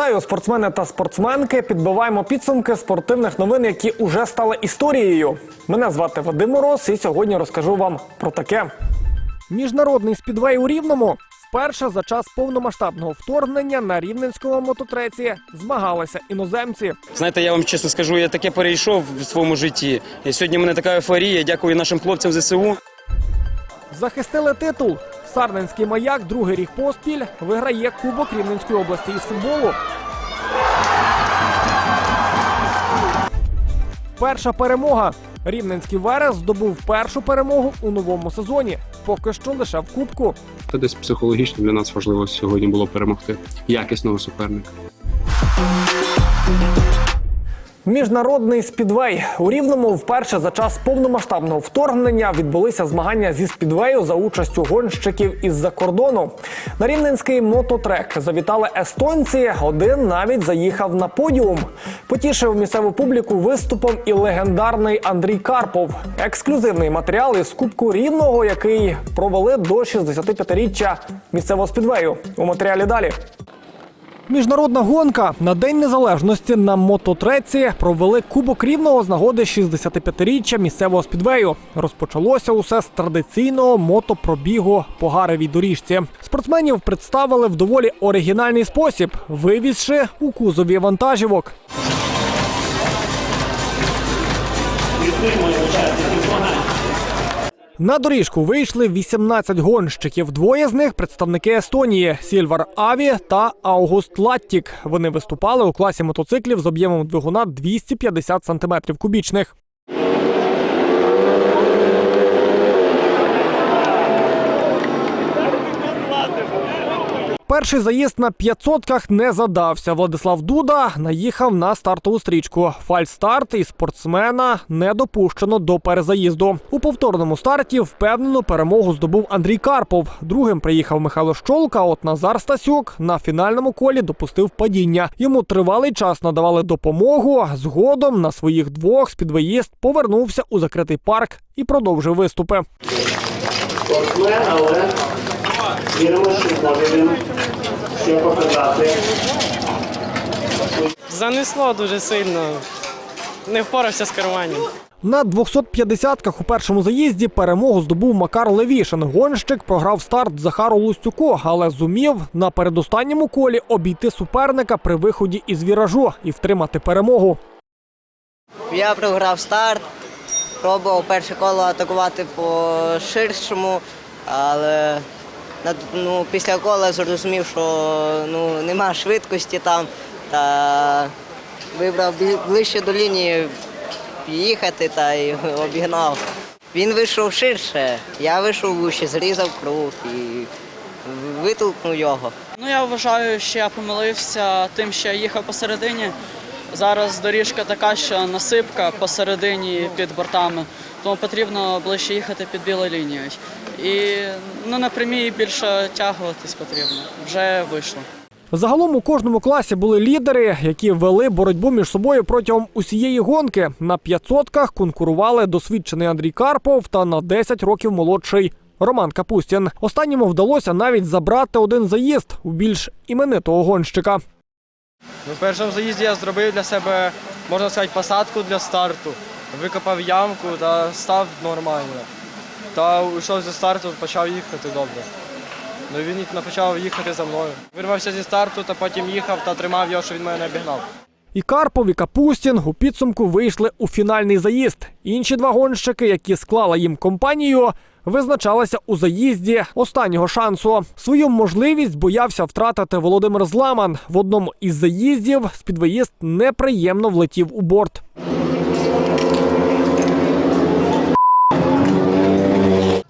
Вітаю, спортсмени та спортсменки. Підбиваємо підсумки спортивних новин, які уже стали історією. Мене звати Вадим Мороз, і сьогодні розкажу вам про таке. Міжнародний спідвей у Рівному вперше за час повномасштабного вторгнення на рівненському мототреці змагалися іноземці. Знаєте, я вам чесно скажу, я таке перейшов в своєму житті. І сьогодні в мене така ейфорія. Дякую нашим хлопцям ЗСУ. Захистили титул. Сарненський маяк другий рік поспіль виграє Кубок Рівненської області із футболу. Перша перемога. Рівненський Верес здобув першу перемогу у новому сезоні. Поки що лише в кубку. Та десь психологічно для нас важливо сьогодні було перемогти якісного суперника. Міжнародний спідвей у рівному вперше за час повномасштабного вторгнення відбулися змагання зі спідвею за участю гонщиків із-за кордону. На рівненський мототрек завітали естонці. Один навіть заїхав на подіум. Потішив місцеву публіку виступом і легендарний Андрій Карпов. Ексклюзивний матеріал із Кубку Рівного, який провели до 65-річчя місцевого спідвею. У матеріалі далі. Міжнародна гонка на День Незалежності на мототреці провели Кубок Рівного з нагоди 65-річчя місцевого спідвею. Розпочалося усе з традиційного мотопробігу по гаревій доріжці. Спортсменів представили в доволі оригінальний спосіб, вивізши у кузові вантажівок. На доріжку вийшли 18 гонщиків. Двоє з них представники Естонії Сільвар Аві та Аугуст Латтік. Вони виступали у класі мотоциклів з об'ємом двигуна 250 см кубічних. Перший заїзд на 500-ках не задався. Владислав Дуда наїхав на стартову стрічку. Фальстарт і спортсмена не допущено до перезаїзду. У повторному старті впевнену перемогу здобув Андрій Карпов. Другим приїхав Михайло Щолка. От Назар Стасюк на фінальному колі допустив падіння. Йому тривалий час надавали допомогу. Згодом на своїх двох спідвоїзд повернувся у закритий парк і продовжив виступи. спортсмен, але віримо, що зможе ще показати. Занесло дуже сильно. Не впорався з керуванням. На 250-ках у першому заїзді перемогу здобув Макар Левішин. Гонщик програв старт Захару Лустюку, але зумів на передостанньому колі обійти суперника при виході із віражу і втримати перемогу. Я програв старт, пробував перше коло атакувати по ширшому, але ну, після кола зрозумів, що ну, нема швидкості там та вибрав ближче до лінії їхати та й обігнав. Він вийшов ширше, я вийшов вище, зрізав круг і витолкнув його. Ну я вважаю, що я помилився тим, що я їхав посередині. Зараз доріжка така, що насипка посередині під бортами, тому потрібно ближче їхати під білою лінією. І ну, на прямій більше тягуватись потрібно. Вже вийшло. Загалом у кожному класі були лідери, які вели боротьбу між собою протягом усієї гонки. На 500-ках конкурували досвідчений Андрій Карпов та на 10 років молодший Роман Капустін. Останньому вдалося навіть забрати один заїзд у більш іменитого гонщика. Ну, в першому заїзді я зробив для себе, можна сказати, посадку для старту. Викопав ямку та став нормально. Та йшов зі старту, почав їхати добре. Ну він почав їхати за мною. Вирвався зі старту, та потім їхав та тримав його, що він мене не обігнав. І Карпов, і Капустін у підсумку вийшли у фінальний заїзд. Інші два гонщики, які склала їм компанію, визначалися у заїзді останнього шансу. Свою можливість боявся втратити Володимир Зламан. В одному із заїздів спідвоїзд неприємно влетів у борт.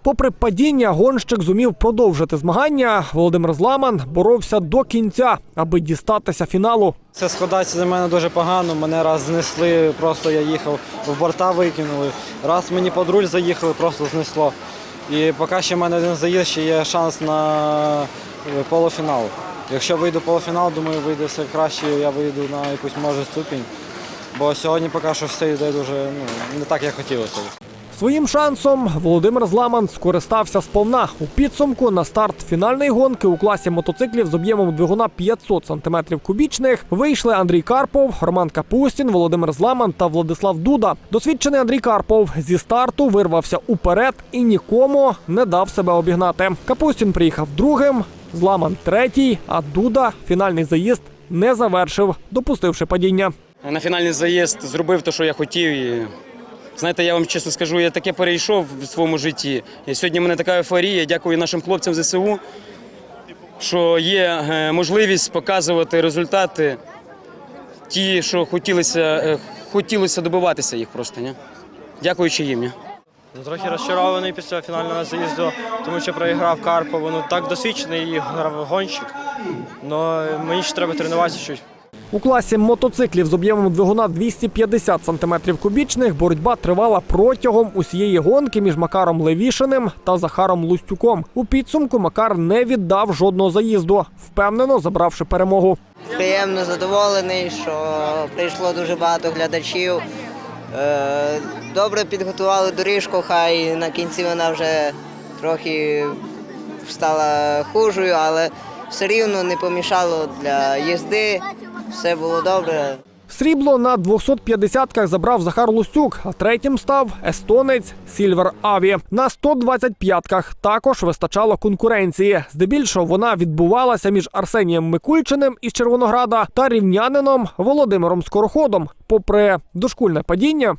Попри падіння, гонщик зумів продовжити змагання. Володимир Зламан боровся до кінця, аби дістатися фіналу. Це складається за мене дуже погано. Мене раз знесли, просто я їхав, в борта викинули. Раз мені под руль заїхали, просто знесло. І поки ще в мене один заїзд, ще є шанс на е, полуфінал. Якщо вийду в полуфінал, думаю, вийде все краще, я вийду на якусь може ступінь. Бо сьогодні поки що все йде дуже ну, не так, як хотілося. Своїм шансом Володимир Зламан скористався сповна. У підсумку на старт фінальної гонки у класі мотоциклів з об'ємом двигуна 500 см кубічних вийшли Андрій Карпов, Роман Капустін, Володимир Зламан та Владислав Дуда. Досвідчений Андрій Карпов зі старту вирвався уперед і нікому не дав себе обігнати. Капустін приїхав другим, Зламан третій, а Дуда фінальний заїзд не завершив, допустивши падіння. На фінальний заїзд зробив те, що я хотів. І, знаєте, я вам чесно скажу, я таке перейшов в своєму житті. І сьогодні в мене така ейфорія. Дякую нашим хлопцям ЗСУ, що є е, можливість показувати результати, ті, що хотілося, е, хотілося добиватися їх просто. Ні? Дякуючи їм. Ні? Ну, трохи розчарований після фінального заїзду, тому що проіграв Карпову. Ну так досвідчений і гонщик. Ну мені ще треба тренуватися щось. У класі мотоциклів з об'ємом двигуна 250 см кубічних боротьба тривала протягом усієї гонки між Макаром Левішиним та Захаром Лустюком. У підсумку Макар не віддав жодного заїзду, впевнено забравши перемогу. Приємно задоволений, що прийшло дуже багато глядачів. Е, Добре підготували доріжку, хай на кінці вона вже трохи стала хужою, але все рівно не помішало для їзди. Все було добре. Срібло на 250-ках забрав Захар Лустюк, а третім став естонець Сільвер Аві. На 125-ках також вистачало конкуренції. Здебільшого вона відбувалася між Арсенієм Микульчиним із Червонограда та рівнянином Володимиром Скороходом. Попри дошкульне падіння,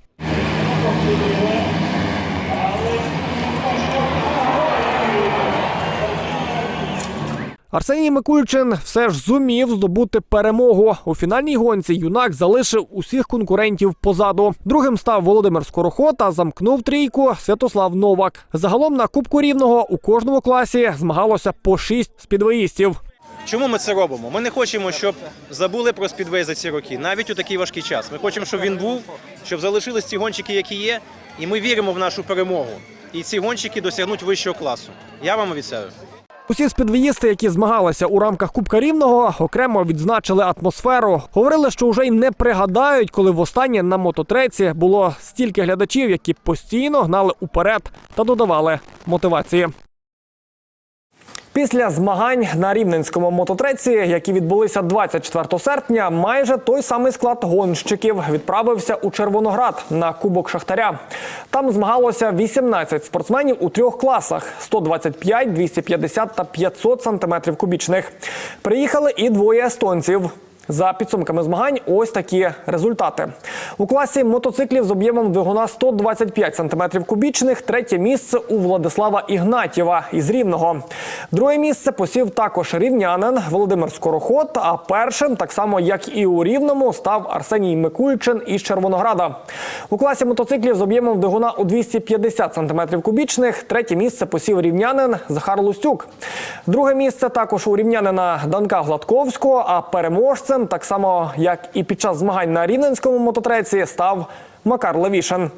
Арсеній Микульчин все ж зумів здобути перемогу. У фінальній гонці юнак залишив усіх конкурентів позаду. Другим став Володимир Скороход, а замкнув трійку Святослав Новак. Загалом на Кубку Рівного у кожному класі змагалося по шість спідвоїстів. Чому ми це робимо? Ми не хочемо, щоб забули про спідвей за ці роки, навіть у такий важкий час. Ми хочемо, щоб він був, щоб залишились ці гонщики, які є, і ми віримо в нашу перемогу. І ці гонщики досягнуть вищого класу. Я вам обіцяю. Усі спідвоїсти, які змагалися у рамках Кубка Рівного, окремо відзначили атмосферу. Говорили, що вже й не пригадають, коли востаннє на мототреці було стільки глядачів, які постійно гнали уперед та додавали мотивації. Після змагань на рівненському мототреці, які відбулися 24 серпня, майже той самий склад гонщиків відправився у Червоноград на Кубок Шахтаря. Там змагалося 18 спортсменів у трьох класах: 125, 250 та 500 сантиметрів кубічних. Приїхали і двоє естонців. За підсумками змагань, ось такі результати. У класі мотоциклів з об'ємом двигуна 125 см кубічних третє місце у Владислава Ігнатєва із Рівного. Друге місце посів також рівнянин Володимир Скороход. А першим, так само як і у Рівному, став Арсеній Микульчин із Червонограда. У класі мотоциклів з об'ємом двигуна у 250 см кубічних третє місце посів рівнянин Захар Лустюк. Друге місце також у рівнянина Данка Гладковського, а переможцем, так само як і під час змагань на рівненському мототреці, став Макар Левішин.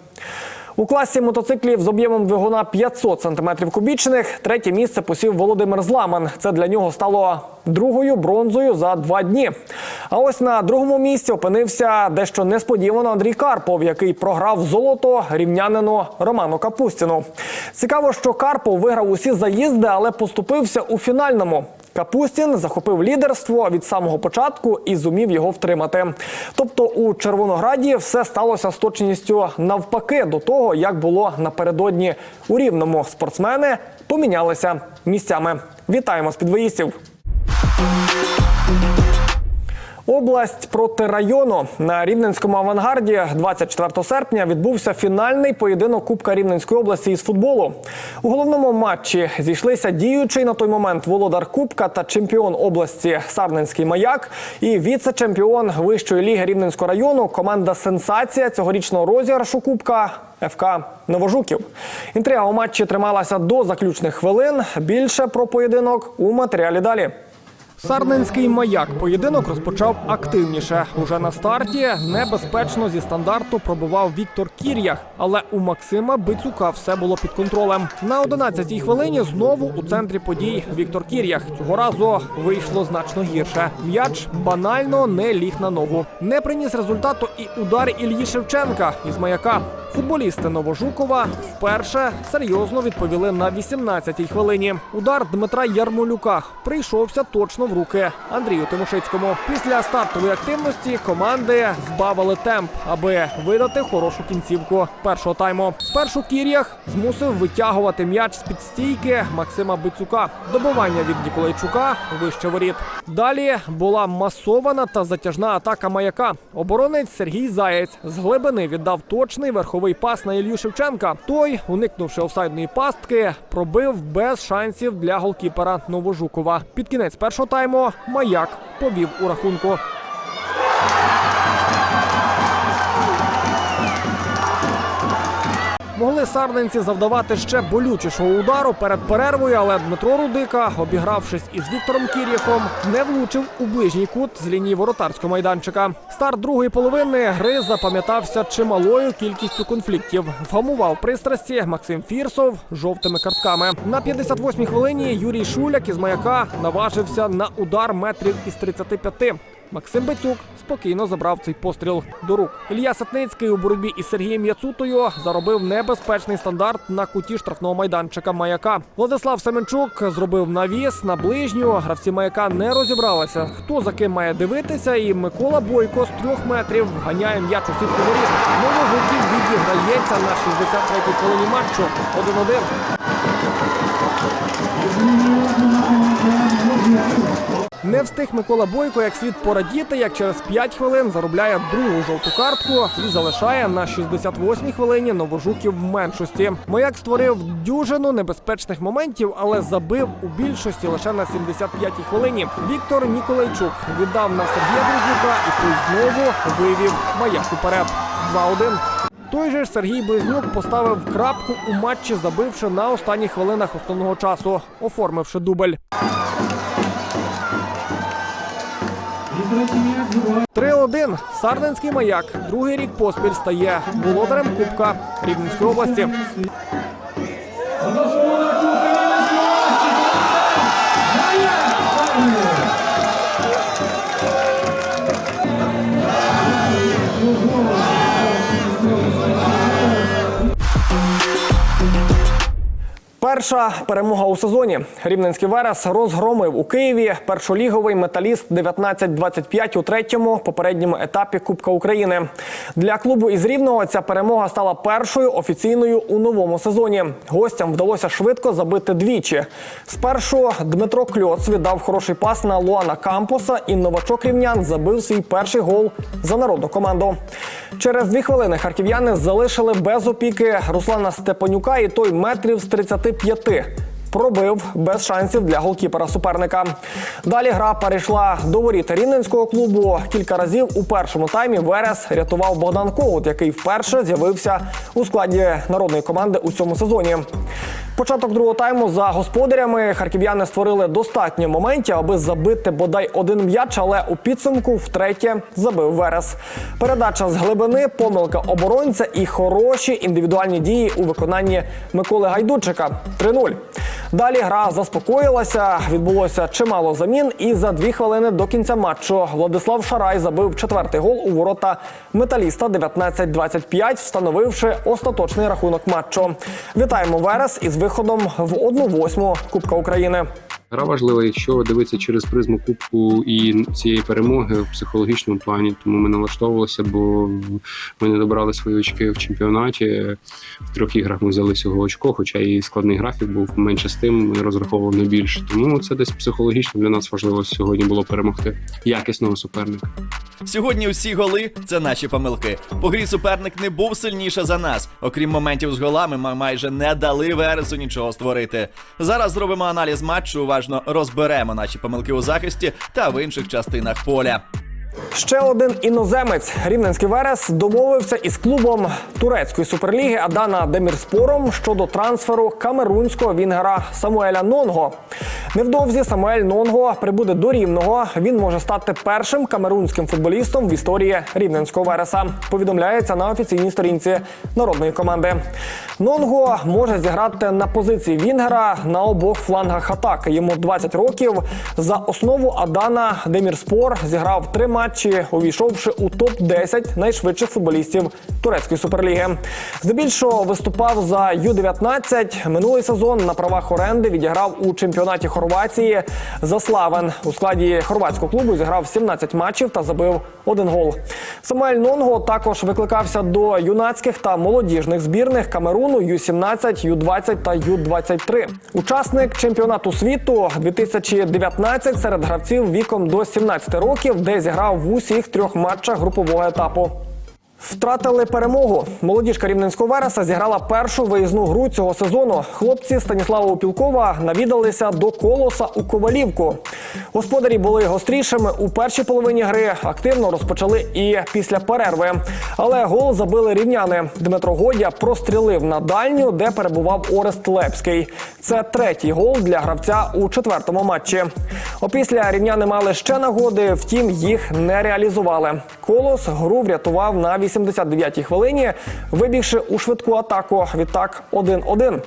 У класі мотоциклів з об'ємом двигуна 500 см кубічних третє місце посів Володимир Зламан. Це для нього стало другою бронзою за два дні. А ось на другому місці опинився дещо несподівано Андрій Карпов, який програв золото рівнянину Роману Капустіну. Цікаво, що Карпов виграв усі заїзди, але поступився у фінальному. Капустін захопив лідерство від самого початку і зумів його втримати. Тобто у Червонограді все сталося з точністю навпаки до того, як було напередодні у рівному. Спортсмени помінялися місцями. Вітаємо спідвоїстів! Область проти району на рівненському авангарді 24 серпня відбувся фінальний поєдинок Кубка Рівненської області із футболу. У головному матчі зійшлися діючий на той момент володар Кубка та чемпіон області Сарненський маяк і віце-чемпіон вищої ліги Рівненського району команда Сенсація цьогорічного розіграшу Кубка ФК Новожуків. Інтрига у матчі трималася до заключних хвилин. Більше про поєдинок у матеріалі далі. Сарненський маяк поєдинок розпочав активніше. Уже на старті небезпечно зі стандарту пробивав Віктор Кір'ях, але у Максима Бицюка все було під контролем. На 11-й хвилині знову у центрі подій Віктор Кір'ях. Цього разу вийшло значно гірше. М'яч банально не ліг на ногу. Не приніс результату і удар Ільї Шевченка із маяка. Футболісти Новожукова вперше серйозно відповіли на 18-й хвилині. Удар Дмитра Ярмолюка прийшовся точно в руки Андрію Тимошицькому. Після стартової активності команди збавили темп, аби видати хорошу кінцівку першого тайму. Спершу Кір'ях змусив витягувати м'яч з під стійки Максима Бицюка. Добивання від Ніколайчука вище воріт. Далі була масована та затяжна атака маяка. Оборонець Сергій Заєць з глибини віддав точний верховий пас на Ілью Шевченка. Той, уникнувши офсайдної пастки, пробив без шансів для голкіпера Новожукова. Під кінець першого тайму маяк повів у рахунку. Могли сарненці завдавати ще болючішого удару перед перервою, але Дмитро Рудика, обігравшись із Віктором Кір'єхом, не влучив у ближній кут з лінії воротарського майданчика. Старт другої половини гри запам'ятався чималою кількістю конфліктів. Вгамував пристрасті Максим Фірсов жовтими картками. На 58-й хвилині Юрій Шуляк із маяка наважився на удар метрів із 35. Максим Бецюк спокійно забрав цей постріл до рук. Ілля Сатницький у боротьбі із Сергієм Яцутою заробив небезпечний стандарт на куті штрафного майданчика маяка. Владислав Семенчук зробив навіс на ближню. Гравці маяка не розібралися. Хто за ким має дивитися, і Микола Бойко з трьох метрів ганяє м'яч у сітку воріт. Новогуків відіграється на 63-й хвилині матчу. 1-1. Не встиг Микола Бойко як слід порадіти, як через 5 хвилин заробляє другу жовту картку і залишає на 68-й хвилині новожуків в меншості. Маяк створив дюжину небезпечних моментів, але забив у більшості лише на 75-й хвилині. Віктор Ніколайчук віддав на Сергія Друзюка і той знову вивів маяк уперед. 2-1. Той же ж Сергій Близнюк поставив крапку у матчі, забивши на останніх хвилинах основного часу, оформивши дубль. 3-1. Сарненський маяк. Другий рік поспіль стає володарем Кубка Рівненської області. Перша перемога у сезоні. Рівненський Верес розгромив у Києві першоліговий металіст 19-25 у третьому попередньому етапі Кубка України. Для клубу із Рівного ця перемога стала першою офіційною у новому сезоні. Гостям вдалося швидко забити двічі. Спершу Дмитро Кльоц віддав хороший пас на Луана Кампуса, і новачок рівнян забив свій перший гол за народну команду. Через дві хвилини харків'яни залишили без опіки Руслана Степанюка, і той метрів з 35 пробив без шансів для голкіпера суперника. Далі гра перейшла до воріт рівненського клубу. Кілька разів у першому таймі Верес рятував Богдан Когут, який вперше з'явився у складі народної команди у цьому сезоні. Початок другого тайму за господарями харків'яни створили достатньо моментів, аби забити бодай один м'яч, але у підсумку втретє забив Верес. Передача з глибини, помилка оборонця і хороші індивідуальні дії у виконанні Миколи Гайдучика. 3-0. Далі гра заспокоїлася, відбулося чимало замін, і за дві хвилини до кінця матчу Владислав Шарай забив четвертий гол у ворота металіста 19-25, встановивши остаточний рахунок матчу. Вітаємо Верес із виходом в 1-8 Кубка України. Гра важлива, якщо дивитися через призму кубку і цієї перемоги в психологічному плані. Тому ми налаштовувалися, бо ми не добрали свої очки в чемпіонаті. В трьох іграх ми взяли всього очко, хоча і складний графік був менше з тим, ми розраховували на більше. Тому це десь психологічно для нас важливо сьогодні було перемогти якісного суперника. Сьогодні усі голи це наші помилки. По грі суперник не був сильніше за нас. Окрім моментів з голами, ми майже не дали Вересу нічого створити. Зараз зробимо аналіз матчу, уважно розберемо наші помилки у захисті та в інших частинах поля. Ще один іноземець Рівненський Верес домовився із клубом турецької суперліги Адана Демірспором щодо трансферу камерунського вінгера Самуеля Нонго. Невдовзі Самуель Нонго прибуде до Рівного. Він може стати першим камерунським футболістом в історії Рівненського Вереса. Повідомляється на офіційній сторінці народної команди. Нонго може зіграти на позиції Вінгера на обох флангах атаки. Йому 20 років. За основу Адана Демірспор зіграв три матчі, увійшовши у топ 10 найшвидших футболістів турецької суперліги. Здебільшого виступав за Ю-19. Минулий сезон на правах оренди відіграв у чемпіонаті Хорватії за Славен. У складі хорватського клубу зіграв 17 матчів та забив один гол. Самуель Нонго також викликався до юнацьких та молодіжних збірних Камеруну Ю-17, Ю-20 та Ю-23. Учасник чемпіонату світу 2019 серед гравців віком до 17 років, де зіграв в усіх трьох матчах групового етапу. Втратили перемогу. Молодіжка Рівненського Вереса зіграла першу виїзну гру цього сезону. Хлопці Станіслава Упілкова навідалися до колоса у Ковалівку. Господарі були гострішими у першій половині гри. Активно розпочали і після перерви. Але гол забили рівняни. Дмитро Годя прострілив на дальню, де перебував Орест Лепський. Це третій гол для гравця у четвертому матчі. Опісля рівняни мали ще нагоди, втім їх не реалізували. Колос гру врятував на 89-й хвилині, вибігши у швидку атаку. Відтак 1-1.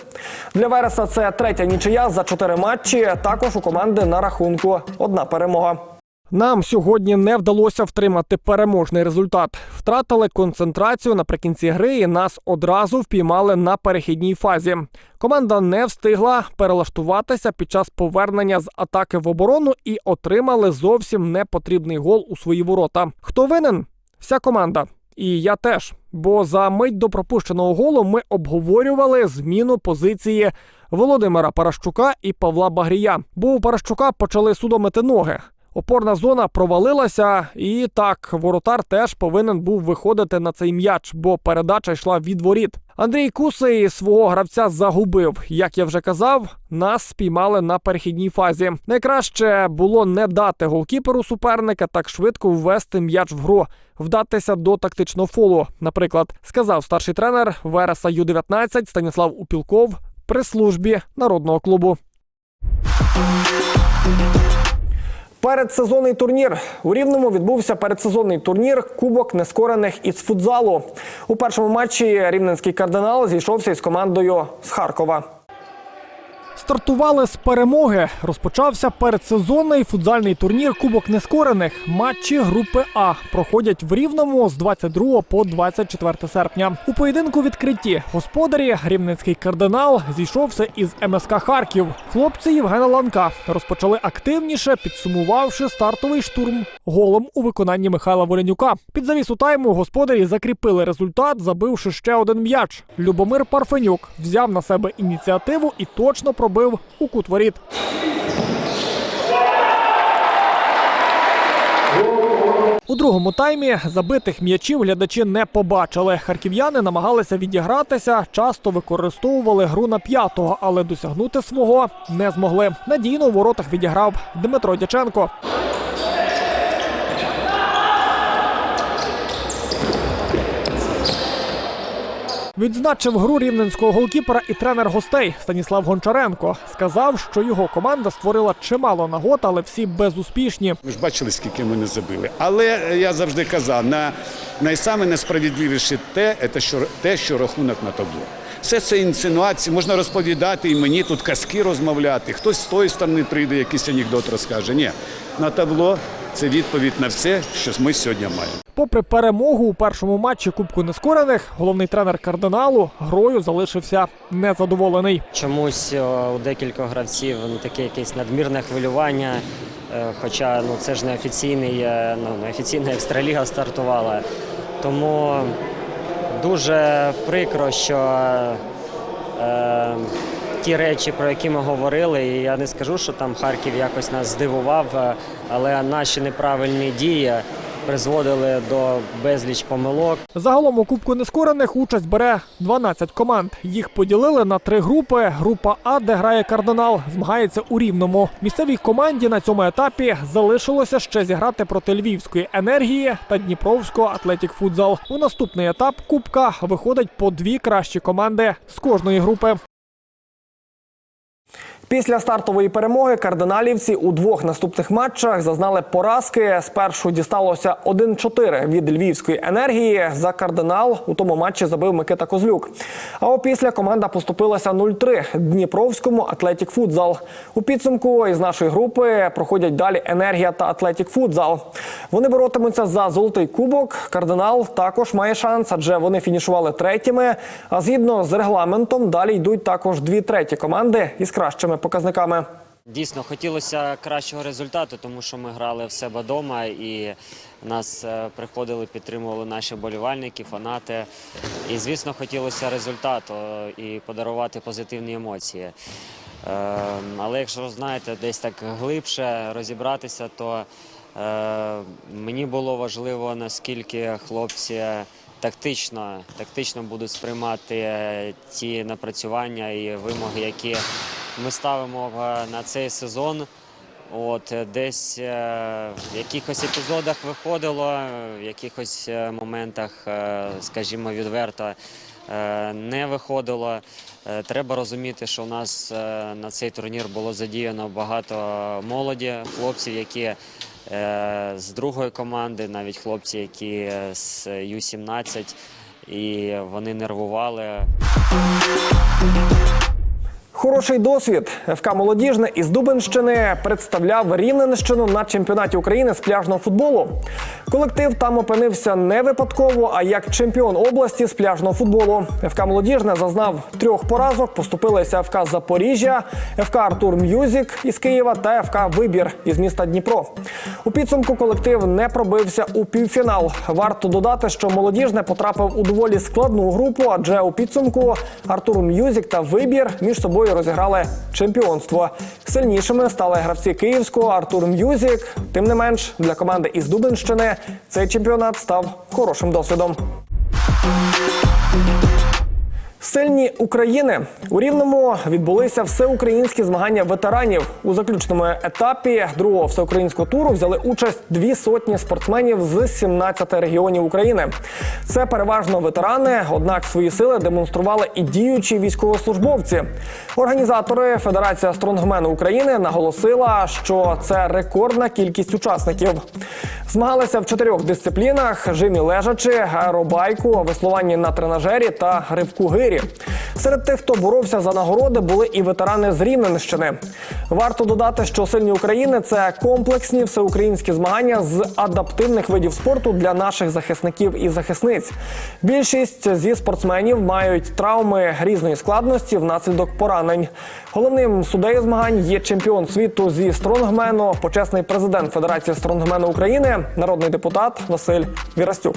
Для Вереса це третя нічия за чотири матчі. Також у команди на рахунку одна перемога. Нам сьогодні не вдалося втримати переможний результат. Втратили концентрацію наприкінці гри і нас одразу впіймали на перехідній фазі. Команда не встигла перелаштуватися під час повернення з атаки в оборону і отримали зовсім непотрібний гол у свої ворота. Хто винен? Вся команда. І я теж. Бо за мить до пропущеного голу ми обговорювали зміну позиції Володимира Паращука і Павла Багрія. Бо у Паращука почали судомити ноги. Опорна зона провалилася, і так воротар теж повинен був виходити на цей м'яч, бо передача йшла від воріт. Андрій Кусий свого гравця загубив. Як я вже казав, нас спіймали на перехідній фазі. Найкраще було не дати голкіперу суперника так швидко ввести м'яч в гру, вдатися до тактичного фолу. Наприклад, сказав старший тренер Вереса Ю-19 Станіслав Упілков при службі народного клубу. Передсезонний турнір у Рівному відбувся передсезонний турнір Кубок нескорених із футзалу. У першому матчі рівненський кардинал зійшовся із командою з Харкова. Стартували з перемоги. Розпочався передсезонний футзальний турнір Кубок нескорених. Матчі групи А проходять в Рівному з 22 по 24 серпня. У поєдинку відкритті господарі Рівненський кардинал зійшовся із МСК Харків. Хлопці Євгена Ланка розпочали активніше, підсумувавши стартовий штурм голом у виконанні Михайла Воленюка. Під завісу тайму господарі закріпили результат, забивши ще один м'яч. Любомир Парфенюк взяв на себе ініціативу і точно пробив у кут воріт. У другому таймі забитих м'ячів глядачі не побачили. Харків'яни намагалися відігратися, часто використовували гру на п'ятого, але досягнути свого не змогли. Надійно у воротах відіграв Дмитро Дяченко. Відзначив гру рівненського голкіпера і тренер гостей Станіслав Гончаренко. Сказав, що його команда створила чимало нагод, але всі безуспішні. Ви ж бачили, скільки ми не забили. Але е, я завжди казав, на найсаме несправедливіше те, це що те, що рахунок на табло. Все це інсинуації, можна розповідати і мені тут казки розмовляти. Хтось з тої сторони прийде, якийсь анекдот розкаже. Ні, на табло це відповідь на все, що ми сьогодні маємо. Попри перемогу у першому матчі Кубку Нескорених, головний тренер кардиналу грою залишився незадоволений. Чомусь у декількох гравців ну, таке якесь надмірне хвилювання. е, Хоча ну, це ж не офіційний, е, ну, не офіційна екстраліга стартувала. Тому дуже прикро, що е, ті речі, про які ми говорили, і я не скажу, що там Харків якось нас здивував, е, але наші неправильні дії призводили до безліч помилок. Загалом у Кубку нескорених участь бере 12 команд. Їх поділили на три групи. Група А, де грає кардинал, змагається у рівному. Місцевій команді на цьому етапі залишилося ще зіграти проти львівської енергії та Дніпровського Атлетік Футзал. У наступний етап Кубка виходить по дві кращі команди з кожної групи. Після стартової перемоги кардиналівці у двох наступних матчах зазнали поразки. Спершу дісталося 1-4 від львівської енергії. За кардинал у тому матчі забив Микита Козлюк. А опісля команда поступилася 0-3 Дніпровському Атлетік Футзал. У підсумку із нашої групи проходять далі енергія та Атлетік Футзал. Вони боротимуться за золотий кубок. Кардинал також має шанс, адже вони фінішували третіми. А згідно з регламентом, далі йдуть також дві треті команди із кращими показниками. Дійсно, хотілося кращого результату, тому що ми грали в себе вдома і нас е, приходили, підтримували наші болівальники, фанати. І, звісно, хотілося результату і подарувати позитивні емоції. Е, Але якщо знаєте, десь так глибше розібратися, то е, мені було важливо, наскільки хлопці тактично, тактично будуть сприймати ті напрацювання і вимоги, які ми ставимо е, на цей сезон. От е, десь е, в якихось епізодах виходило, в якихось моментах, скажімо, відверто не виходило. Треба розуміти, що у нас на цей турнір було задіяно багато молоді, хлопців, які з другої команди, навіть хлопці, які з Ю-17, і вони нервували. Хороший досвід. ФК Молодіжне із Дубенщини представляв Рівненщину на чемпіонаті України з пляжного футболу. Колектив там опинився не випадково, а як чемпіон області з пляжного футболу. ФК Молодіжне зазнав трьох поразок. Поступилися ФК Запоріжжя, ФК Артур М'юзік із Києва та ФК Вибір із міста Дніпро. У підсумку колектив не пробився у півфінал. Варто додати, що молодіжне потрапив у доволі складну групу, адже у підсумку Артур М'юзік та Вибір між собою розіграли чемпіонство. Сильнішими стали гравці київського Артур М'юзік. Тим не менш, для команди із Дубенщини цей чемпіонат став хорошим досвідом. Сильні України у рівному відбулися всеукраїнські змагання ветеранів. У заключному етапі другого всеукраїнського туру взяли участь дві сотні спортсменів з 17 регіонів України. Це переважно ветерани, однак свої сили демонстрували і діючі військовослужбовці. Організатори Федерація стронгмену України наголосила, що це рекордна кількість учасників. Змагалися в чотирьох дисциплінах: жимі лежачи, аеробайку, веслуванні на тренажері та ривку гирі. Серед тих, хто боровся за нагороди, були і ветерани з Рівненщини. Варто додати, що сильні України це комплексні всеукраїнські змагання з адаптивних видів спорту для наших захисників і захисниць. Більшість зі спортсменів мають травми різної складності внаслідок поранень. Головним суддею змагань є чемпіон світу зі стронгмену, почесний президент Федерації стронгмену України, народний депутат Василь Вірастюк.